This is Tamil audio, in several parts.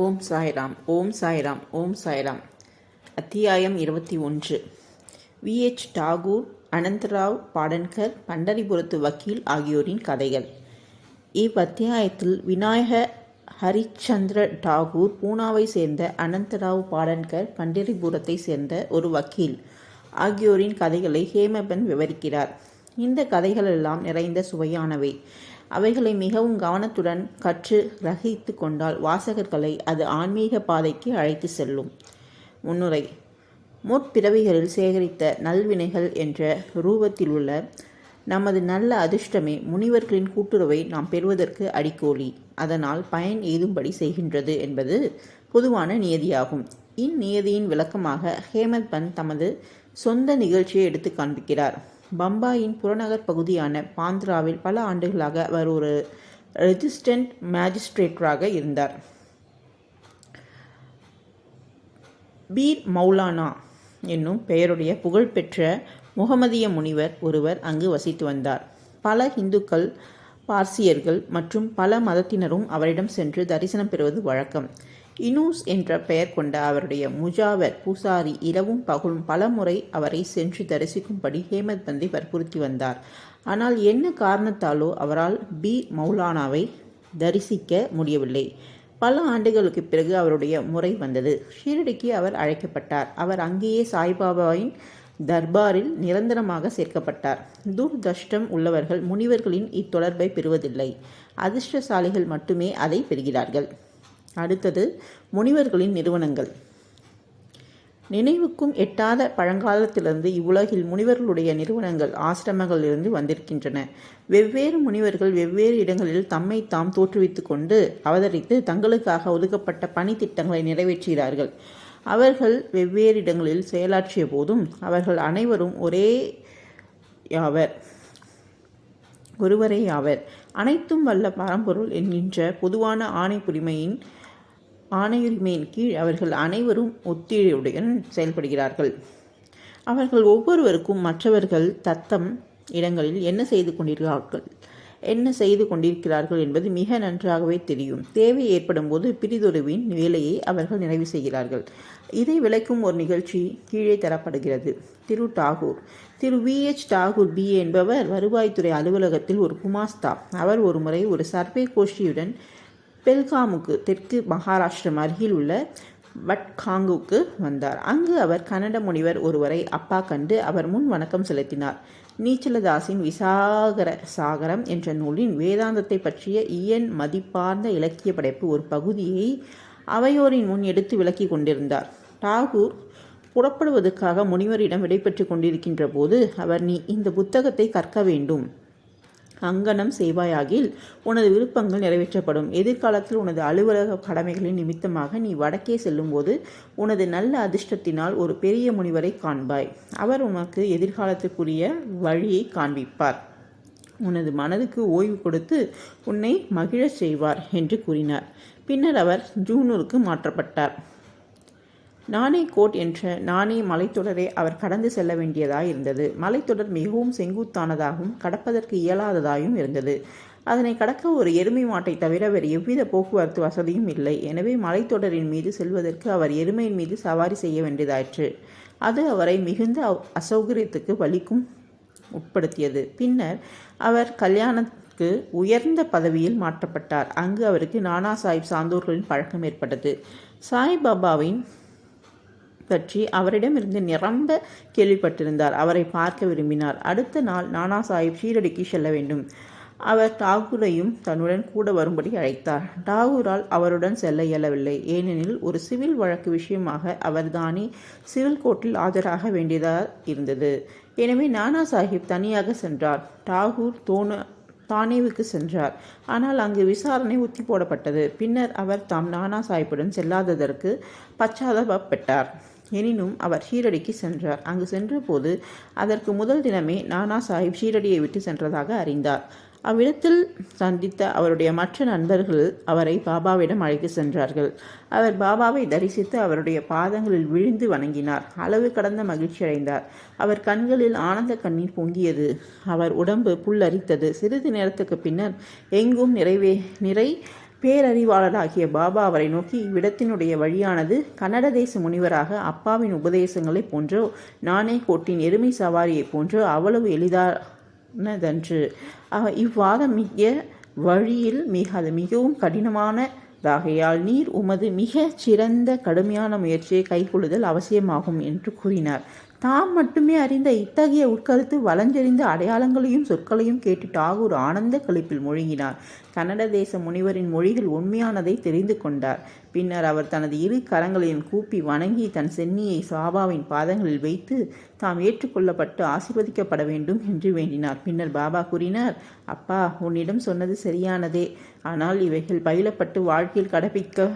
ஓம் சாய்ராம் ஓம் சாய்ராம் ஓம் சாய்ராம். அத்தியாயம் இருபத்தி ஒன்று. விஹெச் டாகூர் அனந்தராவ் பாடன்கர் பண்டரிபுரத்து வக்கீல் ஆகியோரின் கதைகள். இவ்வத்தியாயத்தில் விநாயக ஹரிச்சந்திர டாகூர் பூனாவை சேர்ந்த அனந்தராவ் பாடன்கர் பண்டரிபுரத்தை சேர்ந்த ஒரு வக்கீல் ஆகியோரின் கதைகளை ஹேமபன் விவரிக்கிறார். இந்த கதைகளெல்லாம் நிறைந்த சுவையானவை. அவைகளை மிகவும் கவனத்துடன் கற்று ரகித்து கொண்டால் வாசகர்களை அது ஆன்மீக பாதைக்கு அழைத்து செல்லும். முன்னுரை. முற்பிறவிகளில் சேகரித்த நல்வினைகள் என்ற ரூபத்தில் உள்ள நமது நல்ல அதிர்ஷ்டமே முனிவர்களின் கூட்டுறவை நாம் பெறுவதற்கு அடிக்கோலி அதனால் பயன் ஏதும்படி செய்கின்றது என்பது பொதுவான நியதியாகும். இந்நியதியின் விளக்கமாக ஹேமந்த் பந்த் தமது சொந்த நிகழ்ச்சியை எடுத்து காண்பிக்கிறார். பம்பாயின் புறநகர் பகுதியான பாந்த்ராவில் பல ஆண்டுகளாக அவர் ஒரு ரெஜிஸ்டன்ட் மேஜிஸ்ட்ரேட்டராக இருந்தார். பீர் மௌலானா என்னும் பெயருடைய புகழ்பெற்ற முகமதிய முனிவர் ஒருவர் அங்கு வசித்து வந்தார். பல இந்துக்கள் பார்சியர்கள் மற்றும் பல மதத்தினரும் அவரிடம் சென்று தரிசனம் பெறுவது வழக்கம். இனூஸ் என்ற பெயர் கொண்ட அவருடைய முஜாவர் பூசாரி இரவும் பகலும் பல முறை அவரை சென்று தரிசிக்கும்படி ஹேமத் பந்தி வற்புறுத்தி வந்தார். ஆனால் என்ன காரணத்தாலோ அவரால் பி. மௌலானாவை தரிசிக்க முடியவில்லை. பல ஆண்டுகளுக்கு பிறகு அவருடைய முறை வந்தது. ஷீரடிக்கு அவர் அழைக்கப்பட்டார். அவர் அங்கேயே சாய்பாபாவின் தர்பாரில் நிரந்தரமாக சேர்க்கப்பட்டார். துர்தஷ்டம் உள்ளவர்கள் முனிவர்களின் இத்தொடர்பை பெறுவதில்லை. அதிர்ஷ்டசாலிகள் மட்டுமே அதை பெறுகிறார்கள். அடுத்தது முனிவர்களின் நிறுவனங்கள். நினைவுக்கும் எட்டாத பழங்காலத்திலிருந்து இவ்வுலகில் முனிவர்களுடைய நிறுவனங்கள் ஆசிரமங்களிலிருந்து வந்திருக்கின்றன. வெவ்வேறு முனிவர்கள் வெவ்வேறு இடங்களில் தம்மை தாம் தோற்றுவித்து கொண்டு அவதரித்து தங்களுக்காக ஒதுக்கப்பட்ட பணி திட்டங்களை நிறைவேற்றுகிறார்கள் அவர்கள் வெவ்வேறு இடங்களில் செயலாற்றிய போதும் அவர்கள் அனைவரும் ஒரே யாவர்? ஒருவரே யாவர்? அனைத்தும் வல்ல பரம்பொருள் என்கின்ற பொதுவான ஆணை புரிமையின் ஆணையுரிமையின் கீழ் அவர்கள் அனைவரும் ஒத்திழையுடன் செயல்படுகிறார்கள். அவர்கள் ஒவ்வொருவருக்கும் மற்றவர்கள் தத்தம் இடங்களில் என்ன செய்து கொண்டிருக்கிறார்கள்? என்ன செய்து கொண்டிருக்கிறார்கள் என்பது மிக நன்றாகவே தெரியும். தேவை ஏற்படும் போது பிரிதொருவின் வேலையை அவர்கள் நிறைவு செய்கிறார்கள். இதை விளக்கும் ஒரு நிகழ்ச்சி கீழே தரப்படுகிறது. திரு. டாகூர். திரு. வி. எச். டாகூர் பி. என்பவர் வருவாய்த்துறை அலுவலகத்தில் ஒரு குமாஸ்தா. அவர் ஒரு முறை ஒரு சர்வே கோஷ்டியுடன் பெல்காமுக்கு தெற்கு மகாராஷ்டிரம் அருகில் உள்ள வட்காங்குக்கு வந்தார். அங்கு அவர் கன்னட முனிவர் ஒருவரை அப்பா கண்டு அவர் முன் வணக்கம் செலுத்தினார். நீச்சலதாசின் விசாகர சாகரம் என்ற நூலின் வேதாந்தத்தை பற்றிய இயன் மதிப்பார்ந்த இலக்கிய படைப்பு ஒரு பகுதியை அவையோரின் முன் எடுத்து விளக்கி கொண்டிருந்தார். டாகூர் புறப்படுவதற்காக முனிவரிடம் விடைபெற்று கொண்டிருக்கின்ற போது அவர் நீ இந்த புத்தகத்தை கற்க வேண்டும். அங்கனம் செய்வாயாகில் உனது விருப்பங்கள் நிறைவேற்றப்படும். எதிர்காலத்தில் உனது அலுவலக கடமைகளின் நிமித்தமாக நீ வடக்கே செல்லும்போது உனது நல்ல அதிர்ஷ்டத்தினால் ஒரு பெரிய முனிவரை காண்பாய். அவர் உனக்கு எதிர்காலத்துக்குரிய வழியை காண்பிப்பார். உனது மனதுக்கு ஓய்வு கொடுத்து உன்னை மகிழச் செய்வார் என்று கூறினார். பின்னர் அவர் ஜூனூருக்கு மாற்றப்பட்டார். நானே கோட் என்ற நானே மலைத்தொடரை அவர் கடந்து செல்ல வேண்டியதாய் இருந்தது மலைத்தொடர் மிகவும் செங்குத்தானதாகவும் கடப்பதற்கு இயலாததாயும் இருந்தது. அதனை கடக்க ஒரு எருமை மாட்டை தவிர வேறு எவ்வித போக்குவரத்து வசதியும் இல்லை. எனவே மலைத்தொடரின் மீது செல்வதற்கு அவர் எருமையின் மீது சவாரி செய்ய வேண்டியதாயிற்று. அது அவரை மிகுந்த அசௌகரியத்துக்கு வலிக்கும் உட்படுத்தியது. பின்னர் அவர் கல்யாணத்துக்கு உயர்ந்த பதவியில் மாற்றப்பட்டார். அங்கு அவருக்கு நானா சாஹிப் சாந்தோர்களின் பழக்கம் ஏற்பட்டது. சாய்பாபாவின் பற்றி அவரிடமிருந்து நிரம்ப கேள்விப்பட்டிருந்தார். அவரை பார்க்க விரும்பினார். அடுத்த நாள் நானா சாஹிப் ஷீரடிக்கு செல்ல வேண்டும். அவர் டாகூரையும் தன்னுடன் கூட வரும்படி அழைத்தார். டாகூரால் அவருடன் செல்ல இயலவில்லை. ஏனெனில் ஒரு சிவில் வழக்கு விஷயமாக அவர் தானே சிவில் கோர்ட்டில் ஆஜராக வேண்டியதாக இருந்தது. எனவே நானா சாஹிப் தனியாக சென்றார். டாகூர் தோண தானேவுக்கு சென்றார். ஆனால் அங்கு விசாரணை ஒத்தி போடப்பட்டது. பின்னர் அவர் தாம் நானா சாஹிப்புடன் செல்லாததற்கு பச்சாதாபப்பட்டார். எனினும் அவர் ஷீரடிக்கு சென்றார். அங்கு சென்றபோது அதற்கு முதல் தினமே நானா சாஹிப் ஷீரடியை விட்டு சென்றதாக அறிந்தார். அவ்விடத்தில் சந்தித்த அவருடைய மற்ற நண்பர்கள் அவரை பாபாவிடம் அழைத்து சென்றார்கள். அவர் பாபாவை தரிசித்து அவருடைய பாதங்களில் விழுந்து வணங்கினார். அளவு கடந்த மகிழ்ச்சி அடைந்தார். அவர் கண்களில் ஆனந்த கண்ணீர் பொங்கியது. அவர் உடம்பு புல்லரித்தது. சிறிது நேரத்துக்கு பின்னர் எங்கும் நிறைவே நிறை பேரறிவாளராகிய பாபா அவரை நோக்கி இவ்விடத்தினுடைய வழியானது கன்னட தேச முனிவராக அப்பாவின் உபதேசங்களைப் போன்றோ நானே கோட்டின் எருமை சவாரியைப் போன்றோ அவ்வளவு எளிதானதன்று. இவ்வாதம் மிக வழியில் மிக அது மிகவும் கடினமானதாகையால் நீர் உமது மிகச் சிறந்த கடுமையான முயற்சியை கைகொள்ளுதல் அவசியமாகும் என்று கூறினார். தாம் மட்டுமே அறிந்த இத்தகைய உட்கருத்து வளஞ்செறிந்த அடையாளங்களையும் சொற்களையும் கேட்டு டாகூர் ஆனந்த களிப்பில் முழுங்கினார். கன்னட தேச முனிவரின் மொழிகள் உண்மையானதை தெரிந்து கொண்டார். பின்னர் அவர் தனது இரு கரங்களையும் கூப்பி வணங்கி தன் சென்னியை சாபாவின் பாதங்களில் வைத்து தாம் ஏற்றுக்கொள்ளப்பட்டு ஆசிர்வதிக்கப்பட வேண்டும் என்று வேண்டினார். பின்னர் பாபா கூறினார் அப்பா உன்னிடம் சொன்னது சரியானதே. ஆனால் இவைகள் பயிலப்பட்டு வாழ்க்கையில் கடைபிடிக்க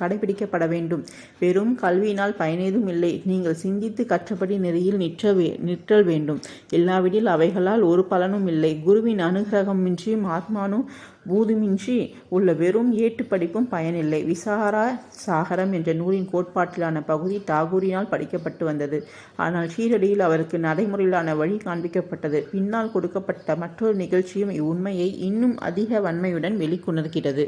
கடைபிடிக்கப்பட வேண்டும். வெறும் கல்வியினால் பயனேதும் இல்லை. நீங்கள் சிந்தித்து கற்றபடி நெறியில் நிற்ற வே நிற்றல் வேண்டும். இல்லாவிடில் அவைகளால் ஒரு பலனும் இல்லை. குருவின் அனுகிரகமின்றியும் ஆத்மானும் பூதுமின்றி உள்ள வெறும் ஏட்டு படிப்பும் பயனில்லை. விசாரா சாகரம் என்ற நூலின் கோட்பாட்டிலான பகுதி தாகூரினால் படிக்கப்பட்டு வந்தது. ஆனால் ஷீரடியில் அவருக்கு நடைமுறையிலான வழி காண்பிக்கப்பட்டது. பின்னால் கொடுக்கப்பட்ட மற்றொரு நிகழ்ச்சியும் இவ்வுண்மையை இன்னும் அதிக வன்மையுடன் வெளிக்கொணர்கிறது.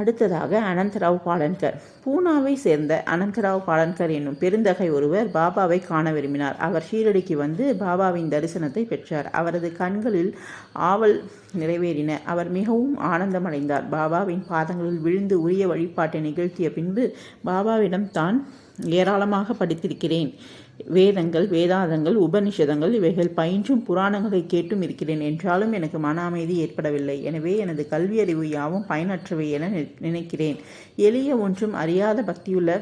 அடுத்ததாக அனந்தராவ் பாலன்கர். பூனாவை சேர்ந்த அனந்தராவ் பாலன்கர் என்னும் பெருந்தகை ஒருவர் பாபாவை காண விரும்பினார். அவர் ஷீரடிக்கு வந்து பாபாவின் தரிசனத்தை பெற்றார். அவரது கண்களில் ஆவல் நிறைவேறின. அவர் மிகவும் ஆனந்தமடைந்தார். பாபாவின் பாதங்களில் விழுந்து உரிய வழிபாட்டை நிகழ்த்திய பின்பு பாபாவிடம் தான் ஏராளமாக படித்திருக்கிறேன். வேதங்கள் வேதாதங்கள் உபனிஷதங்கள் இவைகள் பயின்றும் புராணங்களை கேட்டும் இருக்கிறேன். என்றாலும் எனக்கு மன அமைதி ஏற்படவில்லை. எனவே எனது கல்வியறிவு யாவும் பயனற்றவை என நி- நினைக்கிறேன். எளிய ஒன்றும் அறியாத பக்தியுள்ள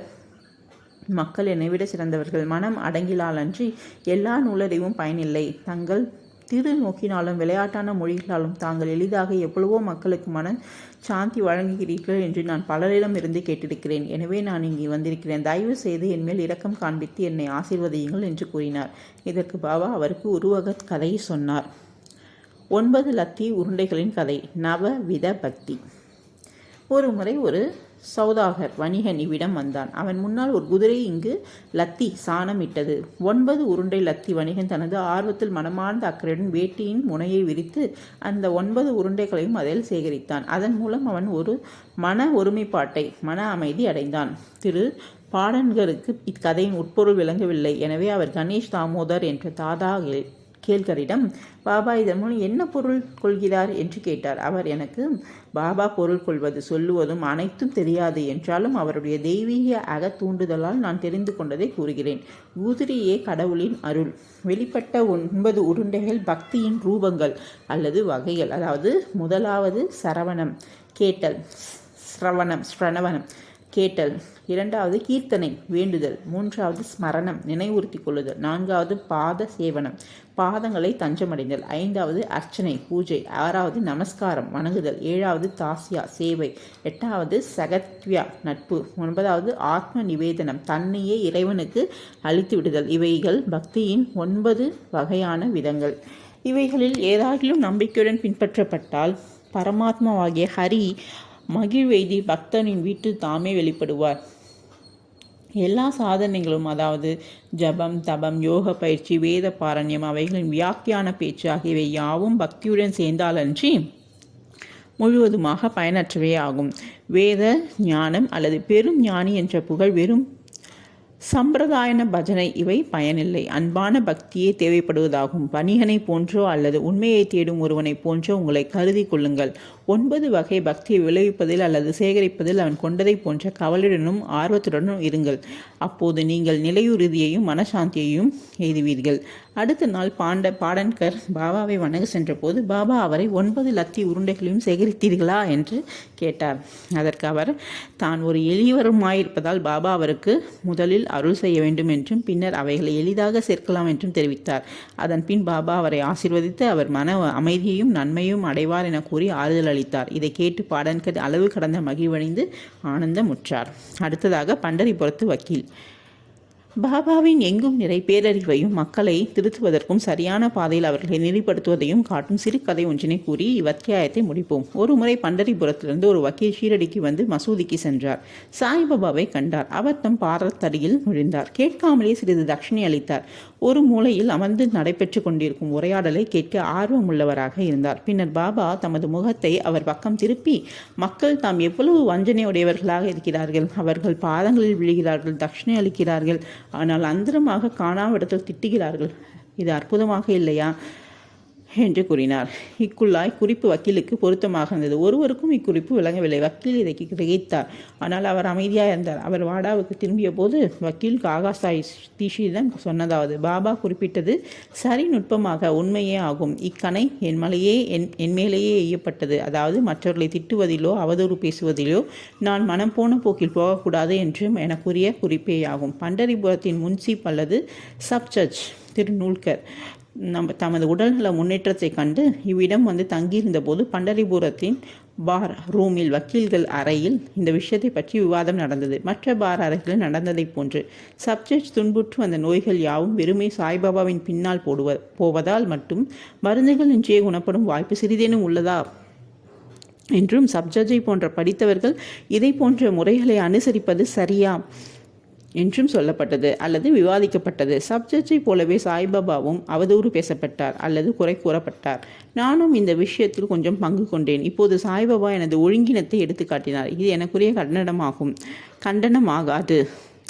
மக்கள் என்னை விட சிறந்தவர்கள். மனம் அடங்கிலாலன்றி எல்லா நூலறிவும் பயனில்லை. தங்கள் திரு நோக்கினாலும் விளையாட்டான மொழிகளாலும் தாங்கள் எளிதாக எவ்வளவோ மக்களுக்கு மன சாந்தி வழங்குகிறீர்கள் என்று நான் பலரிடம் இருந்து கேட்டிருக்கிறேன். எனவே நான் இங்கே வந்திருக்கிறேன். தயவு செய்து என் மேல் இரக்கம் காண்பித்து என்னை ஆசீர்வதியுங்கள் என்று கூறினார். இதற்கு பாபா அவருக்கு உருவக கதையை சொன்னார். ஒன்பது லத்தி உருண்டைகளின் கதை. நவவித பக்தி. ஒரு முறை ஒரு சௌதாகர் வணிகன் வந்தான். அவன் முன்னால் ஒரு குதிரை இங்கு லத்தி சாணம் இட்டது. ஒன்பது உருண்டை லத்தி வணிகன் தனது ஆர்வத்தில் மனமார்ந்த அக்கறையுடன் வேட்டியின் முனையை விரித்து அந்த ஒன்பது உருண்டைகளையும் அதில் சேகரித்தான். அதன் மூலம் அவன் ஒரு மன ஒருமைப்பாட்டை மன அமைதி அடைந்தான். திரு பாடன்கருக்கு இக்கதையின் உட்பொருள் விளங்கவில்லை. எனவே அவர் கணேஷ் தாமோதர் என்ற தாதா கேள்கரிடம் பாபா இதன் மூலம் என்ன பொருள் கொள்கிறார்? என்று கேட்டார். அவர் எனக்கு பாபா பொருள் கொள்வது சொல்லுவதும் அனைத்தும் தெரியாது என்றாலும் அவருடைய தெய்வீக அகத்தூண்டுதலால் நான் தெரிந்து கொண்டதை கூறுகிறேன். ஊதிரியே கடவுளின் அருள். வெளிப்பட்ட ஒன்பது உருண்டைகள் பக்தியின் ரூபங்கள் அல்லது வகைகள். அதாவது முதலாவது சரவணம். கேட்டல். ஸ்ரவணம் ஸ்ரணவனம். கேட்டல். இரண்டாவது கீர்த்தனை வேண்டுதல். மூன்றாவது ஸ்மரணம் நினைவுறுத்தி கொள்ளுதல் நான்காவது பாத சேவனம் பாதங்களை தஞ்சமடைதல். ஐந்தாவது அர்ச்சனை பூஜை. ஆறாவது நமஸ்காரம் வணங்குதல். ஏழாவது தாசியா சேவை. எட்டாவது சகத்வியா நட்பு. ஒன்பதாவது ஆத்ம நிவேதனம் தன்னையே இறைவனுக்கு அளித்து விடுதல். இவைகள் பக்தியின் ஒன்பது வகையான விதங்கள். இவைகளில் ஏதாகிலும் நம்பிக்கையுடன் பின்பற்றப்பட்டால் பரமாத்மாவாகிய ஹரி மகிழ்வெய்தி பக்தனின் வீட்டில் தாமே வெளிப்படுவார். எல்லா சாதனைகளும் அதாவது ஜபம் தபம் யோக பயிற்சி வேத பாரண்யம் அவைகளின் வியாக்கியான பேச்சு ஆகியவை யாவும் பக்தியுடன் சேர்ந்தாலன்றி முழுவதுமாக பயனற்றவே ஆகும் வேத ஞானம் அல்லது பெரும் ஞானி என்ற புகழ் வெறும் சம்பிரதாயன பஜனை இவை பயனில்லை. அன்பான பக்தியே தேவைப்படுவதாகும். வணிகனை போன்றோ அல்லது உண்மையை தேடும் ஒருவனைப் போன்றோ உங்களை கருதி கொள்ளுங்கள். ஒன்பது வகை பக்தியை விளைவிப்பதில் அல்லது சேகரிப்பதில் அவன் கொண்டதை போன்ற கவலையுடனும் ஆர்வத்துடனும் இருங்கள். அப்போது நீங்கள் நிலையுறுதியையும் மனசாந்தியையும் எய்துவீர்கள். அடுத்த நாள் பாண்ட பாடன்கர் பாபாவை வணங்க சென்றபோது பாபா அவரை ஒன்பது லத்தி உருண்டைகளையும் சேகரித்தீர்களா? என்று கேட்டார். அதற்கு அவர் தான் ஒரு எளியவருமாயிருப்பதால் பாபா அவருக்கு முதலில் அருள் செய்ய வேண்டும் என்றும் பின்னர் அவைகளை எளிதாக சேர்க்கலாம் என்றும் தெரிவித்தார். அதன் பின் பாபா அவரை ஆசீர்வதித்து அவர் மன அமைதியையும் நன்மையும் அடைவார் என கூறி ஆறுதல் அளித்தார். இதை கேட்டு பாடன்கர் அளவு கடந்த மகிழ்வடைந்து ஆனந்தமுற்றார். அடுத்ததாக பண்டரிபுரத்து வக்கீல் பாபாவின் எங்கும் நிறை பேரறிவையும் மக்களை திருத்துவதற்கும் சரியான பாதையில் அவர்களை நெறிப்படுத்துவதையும் காட்டும் சிறுகதை ஒன்றினை கூறி இவ்வத்தியாயத்தை முடிப்போம். ஒரு முறை பண்டரிபுரத்திலிருந்து ஒரு வக்கீல் ஷீரடிக்கு வந்து மசூதிக்கு சென்றார். சாய்பாபாவை கண்டார். அவர் தம் பாரத்தடியில் நுழைந்தார். கேட்காமலே சிறிது தட்சிணை அளித்தார். ஒரு மூலையில் அமர்ந்து நடைபெற்று கொண்டிருக்கும் உரையாடலை கேட்க ஆர்வமுள்ளவராக இருந்தார். பின்னர் பாபா தமது முகத்தை அவர் பக்கம் திருப்பி மக்கள் தாம் எவ்வளவு வஞ்சனையுடையவர்களாக இருக்கிறார்கள். அவர்கள் பாதங்களில் விழுகிறார்கள் தட்சிணை அளிக்கிறார்கள். ஆனால் அந்தரமாக காணாவிடத்தில் திட்டுகிறார்கள். இது அற்புதமாக இல்லையா? என்று கூறினார். இக்குள்ளாய் குறிப்பு வக்கீலுக்கு பொருத்தமாக இருந்தது. ஒருவருக்கும் இக்குறிப்பு விளங்கவில்லை. வக்கீல் இதை கிரகித்தார். ஆனால் அவர் அமைதியாக இருந்தார். அவர் வாடாவுக்கு திரும்பிய போது வக்கீல் காகாசாய் தீஷிதம் சொன்னதாவது பாபா குறிப்பிட்டது சரி நுட்பமாக உண்மையே ஆகும். இக்கணை என் மலையே என் என் மேலேயே எய்யப்பட்டது. அதாவது மற்றவர்களை திட்டுவதிலோ அவதூறு பேசுவதிலோ நான் மனம் போன போக்கில் போகக்கூடாது என்று எனக்குரிய குறிப்பேயாகும். பண்டரிபுரத்தின் முன்சீப் அல்லது சப் ஜட்ஜ் திருநூல்கர் நம்ம தமது உடல்நல முன்னேற்றத்தை கண்டு இவ்விடம் வந்து தங்கியிருந்த போது பண்டரிபுரத்தின் பார் ரூமில் வக்கீல்கள் அறையில் இந்த விஷயத்தை பற்றி விவாதம் நடந்தது. மற்ற பார் அறைகளில் நடந்ததைப் போன்று சப்ஜெக்ட் துன்புற்று வந்த நோய்கள் யாவும் வெறுமை சாய்பாபாவின் பின்னால் போடுவ போவதால் மட்டும் மருந்துகள் இன்றைய குணப்படும் வாய்ப்பு சிறிதேனும் உள்ளதா? என்றும் சப்ஜஜை போன்ற படித்தவர்கள் இதை போன்ற முறைகளை அனுசரிப்பது சரியா? என்றும் சொல்லப்பட்டது அல்லது விவாதிக்கப்பட்டது. சப்ஜெக்டை போலவே சாய்பாபாவும் அவதூறு பேசப்பட்டார் அல்லது குறை கூறப்பட்டார். நானும் இந்த விஷயத்தில் கொஞ்சம் பங்கு கொண்டேன். இப்போது சாய்பாபா எனது ஒழுங்கினத்தை எடுத்து காட்டினார். இது எனக்குரிய கண்டனமாகும். கண்டனமாகாது.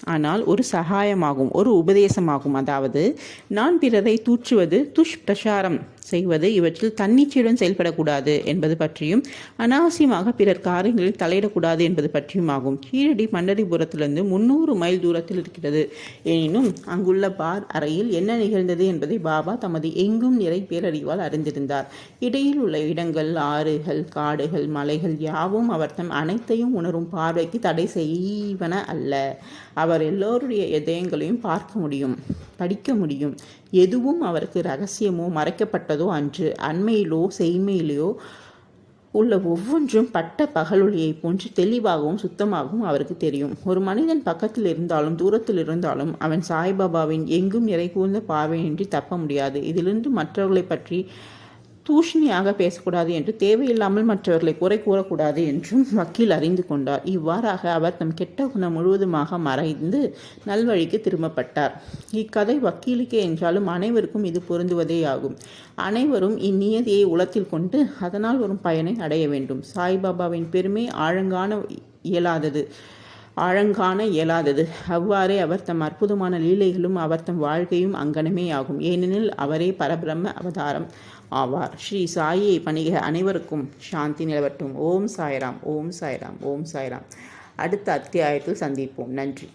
ஆனால் ஒரு சகாயமாகும் ஒரு உபதேசமாகும். அதாவது நான் பிறரை தூற்றுவது துஷ்பிரசாரம். செய்வது இவற்றில் தன்னிச்சையுடன் செயல்படக்கூடாது என்பது பற்றியும் அனாவசியமாக பிறர் காரியங்களில் தலையிடக்கூடாது என்பது பற்றியும் ஆகும். கீழடி பண்டரிபுரத்திலிருந்து முன்னூறு மைல் தூரத்தில் இருக்கிறது. எனினும் அங்குள்ள பார் அறையில் என்ன நிகழ்ந்தது என்பதை பாபா தமது எங்கும் நிறை பேரறிவால் அறிந்திருந்தார். இடையில் உள்ள இடங்கள் ஆறுகள் காடுகள் மலைகள் யாவும் அவர் தம் அனைத்தையும் உணரும் பார்வைக்கு தடை செய்வன அல்ல. அவர் எல்லோருடைய இதயங்களையும் பார்க்க முடியும் படிக்க முடியும். எதுவும் அவருக்கு ரகசியமோ மறைக்கப்பட்டதோ அன்று அண்மையிலோ செய்மையிலோ உள்ள ஒவ்வொன்றும் பட்ட பகலொளியை போன்று தெளிவாகவும் சுத்தமாகவும் அவருக்கு தெரியும். ஒரு மனிதன் பக்கத்தில் இருந்தாலும் தூரத்தில் இருந்தாலும் அவன் சாய்பாபாவின் எங்கும் இறை கூர்ந்த பார்வையின்றி தப்ப முடியாது. இதிலிருந்து மற்றவர்களை பற்றி தூஷணியாக பேசக்கூடாது என்று தேவையில்லாமல் மற்றவர்களை குறை கூறக்கூடாது என்றும் வக்கீல் அறிந்து கொண்டார். இவ்வாறாக அவர் தம் கெட்ட குணம் முழுவதுமாக மறைந்து நல்வழிக்கு திரும்பப்பட்டார். இக்கதை வக்கீலுக்கே என்றாலும் அனைவருக்கும் இது பொருந்துவதே ஆகும். அனைவரும் இந்நியதியை உளத்தில் கொண்டு அதனால் வரும் பயனை அடைய வேண்டும். சாய்பாபாவின் பெருமை ஆழங்கான இயலாதது. ஆழங்காண இயலாதது. அவ்வாறே அவர் தம் அற்புதமான லீலைகளும் அவர் தம் வாழ்க்கையும் அங்கனமே ஆகும் ஏனெனில் அவரே பரபிரம்ம அவதாரம் ஆவார். ஸ்ரீ சாயியை பணிக அனைவருக்கும் சாந்தி நிலவட்டும். ஓம் சாய்ராம் ஓம் சாய்ராம் ஓம் சாய்ராம். அடுத்த அத்தியாயத்தில் சந்திப்போம். நன்றி.